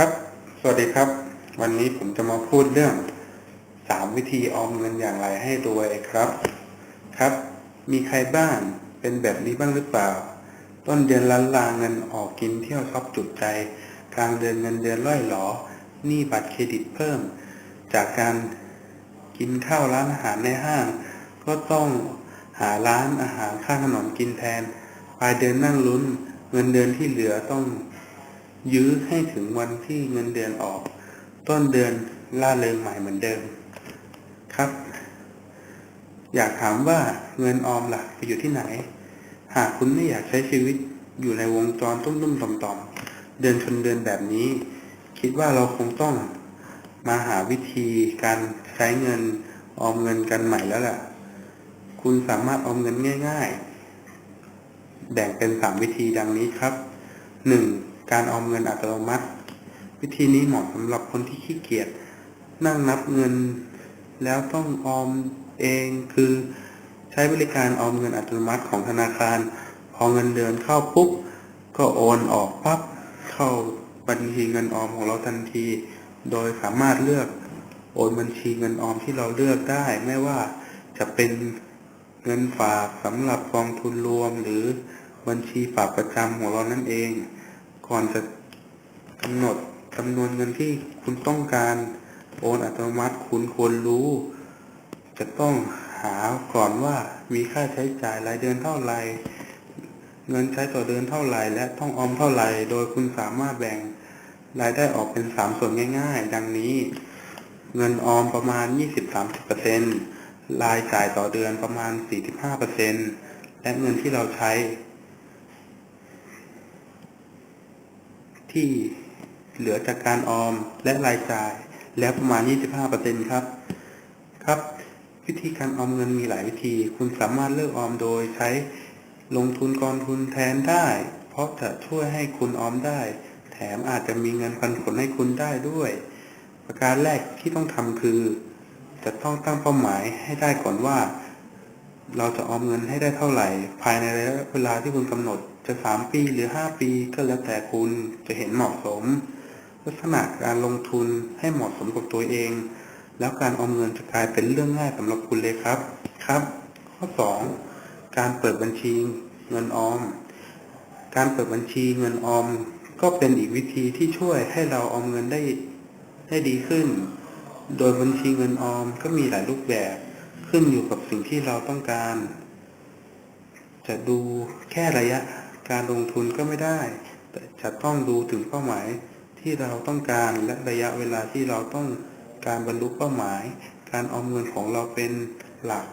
ครับ สวัสดีครับ วันนี้ผมจะมาพูดเรื่องสามวิธีออมเงินอย่างไรให้รวยครับ ครับ มีใครบ้างเป็นแบบนี้บ้างหรือเปล่า ต้นเดือนล้านลาเงินออกกินเที่ยวช็อปจุดใจ กลางเดือนเงินเดือนร่อยหลอหนี้บัตรเครดิตเพิ่ม จากการกินข้าวร้านอาหารในห้าง ก็ต้องหาร้านอาหารข้างถนนกินแทน ปลายเดือนนั่งลุ้น เงินเดือนที่เหลือต้อง ยื้อให้ถึงวันที่เงินเดือนออก ต้นเดือนล่าเริงใหม่เหมือนเดิม ครับ อยากถามว่าเงินออมล่ะไปอยู่ที่ไหน หากคุณไม่อยากใช้ชีวิตอยู่ในวงจรตุ้มๆต่อมๆเดือนชนเดือนแบบนี้ คิดว่าเราคงต้องมาหาวิธีการใช้เงินออมเงินกันใหม่แล้วล่ะ คุณสามารถออมเงินง่าย ๆ แบ่งเป็นสามวิธีดังนี้ครับหนึ่ง การออมเงินอัตโนมัติ วิธีนี้เหมาะสำหรับคนที่ขี้เกียจนั่งนับเงิน แล้วต้องออมเองคือใช้บริการออมเงินอัตโนมัติของธนาคาร พอเงินเดือนเข้าปุ๊บก็โอนออกปั๊บเข้าบัญชีเงินออมของเราทันที โดยสามารถเลือกโอนบัญชีเงินออมที่เราเลือกได้ ไม่ว่าจะเป็นเงินฝากสำหรับกองทุนรวมหรือบัญชีฝากประจำของเรานั่นเอง ก่อนจะกำหนดจำนวนเงินที่คุณต้องการโอนอัตโนมัติคุณควรรู้ จะต้องหาก่อนว่ามีค่าใช้จ่ายรายเดือนเท่าไหร่ เงินใช้ต่อเดือนเท่าไหร่ และต้องออมเท่าไหร่ โดยคุณสามารถแบ่งรายได้ออกเป็นสามส่วนง่ายๆ ดังนี้ เงินออมประมาณ 20-30%รายจ่ายต่อเดือนประมาณ 45%และเงินที่เราใช้ ที่เหลือจากการออมและรายจ่าย แล้วประมาณ 25%ครับ ครับ วิธีการออมเงินมีหลายวิธี คุณสามารถเลือกออมโดยใช้ลงทุนกองทุนแทนได้ เพราะจะช่วยให้คุณออมได้ แถมอาจจะมีเงินปันผลให้คุณได้ด้วย ประการแรกที่ต้องทำคือ จะต้องตั้งเป้าหมายให้ได้ก่อนว่า เราจะออมเงินให้ได้เท่าไหร่ ภายในระยะเวลาที่คุณกำหนด จะสามปีหรือห้าปีก็แล้วแต่คุณจะเห็นเหมาะสม ลักษณะการลงทุนให้เหมาะสมกับตัวเอง แล้วการออมเงินจะกลายเป็นเรื่องง่ายสำหรับคุณเลยครับครับ ข้อ 2 การเปิดบัญชีเงินออม การเปิดบัญชีเงินออม ก็เป็นอีกวิธีที่ช่วยให้เราออมเงินได้ได้ดีขึ้น โดยบัญชีเงินออมก็มีหลายรูปแบบขึ้นอยู่กับสิ่งที่เราต้องการ จะดูแค่ระยะ การลงทุนก็ไม่ได้ แต่จะต้องดูถึงเป้าหมายที่เราต้องการและระยะเวลาที่เราต้องการบรรลุเป้าหมาย การออมเงินของเราเป็นหลัก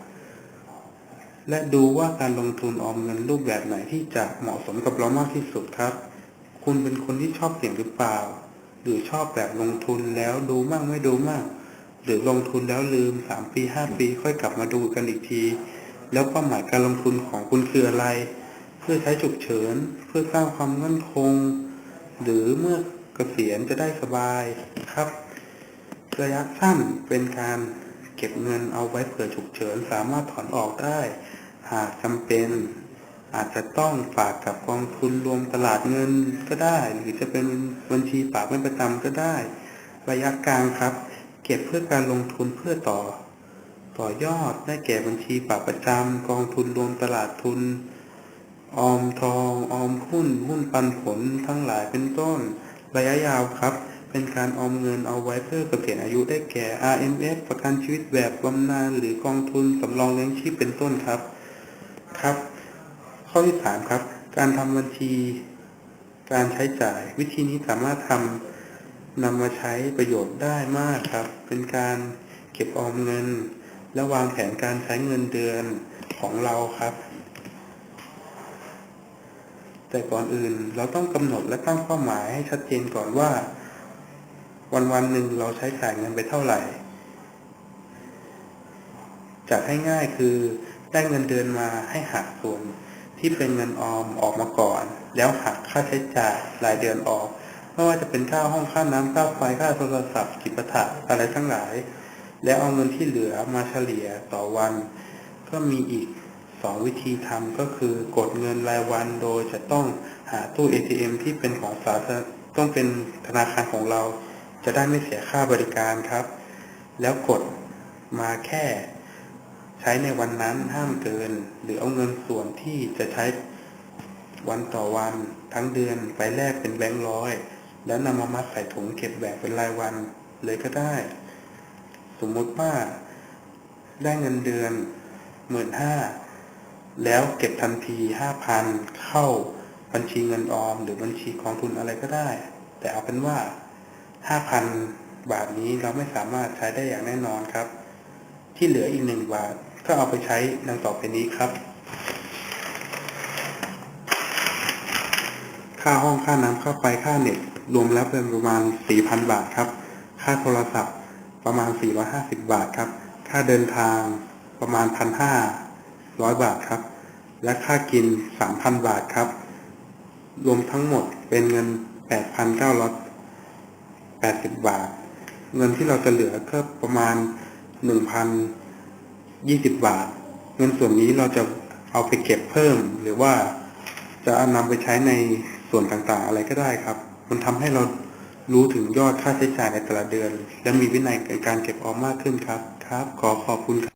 และดูว่าการลงทุนออมเงินรูปแบบไหนที่จะเหมาะสมกับเรามากที่สุดครับ คุณเป็นคนที่ชอบเสี่ยงหรือเปล่า หรือชอบแบบลงทุนแล้วดูมั่งไม่ดูมั่งหรือลงทุนแล้วลืมสามปีห้าปี ค่อยกลับมาดูกันอีกที แล้วเป้าหมายการลงทุนของคุณคืออะไร เพื่อใช้ฉุกเฉิน เพื่อสร้างความมั่นคง หรือเมื่อเกษียณจะได้สบายครับ ระยะสั้นเป็นการเก็บเงินเอาไว้เผื่อฉุกเฉิน สามารถถอนออกได้ หากจำเป็น อาจจะต้องฝากกับกองทุนรวมตลาดเงินก็ได้ หรือจะเป็นบัญชีฝากไม่ประจำก็ได้ ระยะกลางครับ เก็บเพื่อการลงทุนเพื่อต่อ ต่อยอดได้แก่บัญชีฝากประจำกองทุนรวมตลาดทุน ออมทอง ออมหุ้น หุ้นปันผลทั้งหลายเป็นต้น ระยะยาวครับ เป็นการออมเงินเอาไว้เพื่อเกษียณอายุได้แก่ RMF ประกันชีวิตแบบบำนาญหรือกองทุนสำรองเลี้ยงชีพเป็นต้นครับ ครับ ข้อที่สามครับ การทำบัญชี การใช้จ่าย วิธีนี้สามารถทำนำมาใช้ประโยชน์ได้มากครับ เป็นการเก็บออมเงิน และวางแผนการใช้เงินเดือนของเราครับ แต่ก่อนอื่นเราต้องกำหนดและตั้งเป้าหมายให้ชัดเจนก่อนว่า วันวันหนึ่งเราใช้จ่ายเงินไปเท่าไหร่ จากให้ง่ายคือได้เงินเดือนมาให้หักส่วนที่เป็นเงินออมออกมาก่อน แล้วหักค่าใช้จ่ายรายเดือนออกไม่ว่าจะเป็นค่าห้องค่าน้ำค่าไฟค่าโทรศัพท์กิจถะอะไรทั้งหลาย แล้วเอาเงินที่เหลือมาเฉลี่ยต่อวัน ก็มีอีก สองวิธีทำก็คือกดเงินรายวันโดยจะต้องหาตู้ ATM ที่เป็นของสาธารต้องเป็นธนาคารของเรา จะได้ไม่เสียค่าบริการครับ แล้วกดมาแค่ใช้ในวันนั้นห้ามเกิน หรือเอาเงินส่วนที่จะใช้วันต่อวันทั้งเดือนไปแลกเป็นแบงค์ร้อย แล้วนำมามัดใส่ถุงเก็บแบบเป็นรายวันเลยก็ได้ สมมติว่าได้เงินเดือนหมื่นห้า แล้วเก็บทันทีห้าพันเข้าบัญชีเงินออม หรือบัญชีกองทุนอะไรก็ได้ แต่เอาเป็นว่าห้าพันบาทนี้เราไม่สามารถใช้ได้อย่างแน่นอนครับ ที่เหลืออีกหนึ่งบาทก็เอาไปใช้ดังต่อไปนี้ครับ ค่าห้องค่าน้ำค่าไฟค่าเน็ตรวมแล้วเป็นประมาณ 4,000 บาทครับ ค่าโทรศัพท์ประมาณ 450 บาทครับ ค่าเดินทางประมาณ 1,500 ร้อยบาทครับ และค่ากิน3,000บาทครับ รวมทั้งหมดเป็นเงิน8,980บบาท เงินที่เราจะเหลือก็ประมาณ1,020บบาท เงินส่วนนี้เราจะเอาไปเก็บเพิ่ม หรือว่าจะนำไปใช้ในส่วนต่างๆอะไรก็ได้ครับ มันทำให้เรารู้ถึงยอดค่าใช้จ่ายในแต่ละเดือน และมีวินัยในการเก็บออมมากขึ้นครับ ครับ ขอขอบคุณครับ